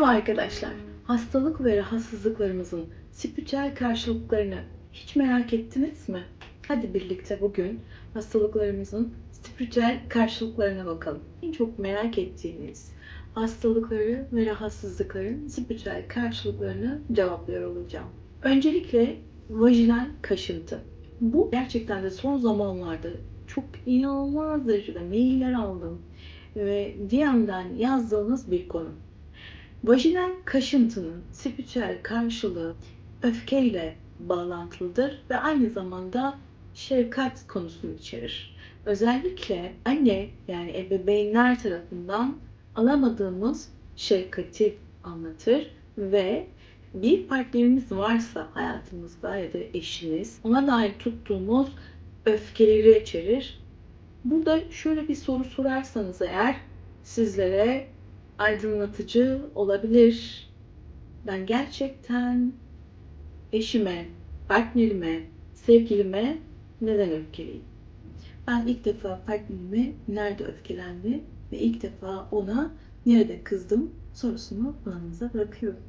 Merhaba arkadaşlar. Hastalık ve rahatsızlıklarımızın spiritüel karşılıklarını hiç merak ettiniz mi? Hadi birlikte bugün hastalıklarımızın spiritüel karşılıklarına bakalım. En çok merak ettiğiniz hastalıkları ve rahatsızlıkların spiritüel karşılıklarını cevaplıyor olacağım. Öncelikle vajinal kaşıntı. Bu gerçekten de son zamanlarda çok inanılmaz derecede mailler aldım ve DM'den yazdığınız bir konu. Vajinal kaşıntının spiritüel karşılığı öfkeyle bağlantılıdır ve aynı zamanda şefkat konusunu içerir. Özellikle anne yani ebeveynler tarafından alamadığımız şefkati anlatır ve bir partnerimiz varsa hayatımızda ya da eşiniz ona dair tuttuğumuz öfkeleri içerir. Burada şöyle bir soru sorarsanız eğer sizlere aydınlatıcı olabilir. Ben gerçekten eşime, partnerime, sevgilime neden öfkeliyim? Ben ilk defa partnerime nerede öfkelendi ve ilk defa ona nerede kızdım sorusunu alanınıza bırakıyorum.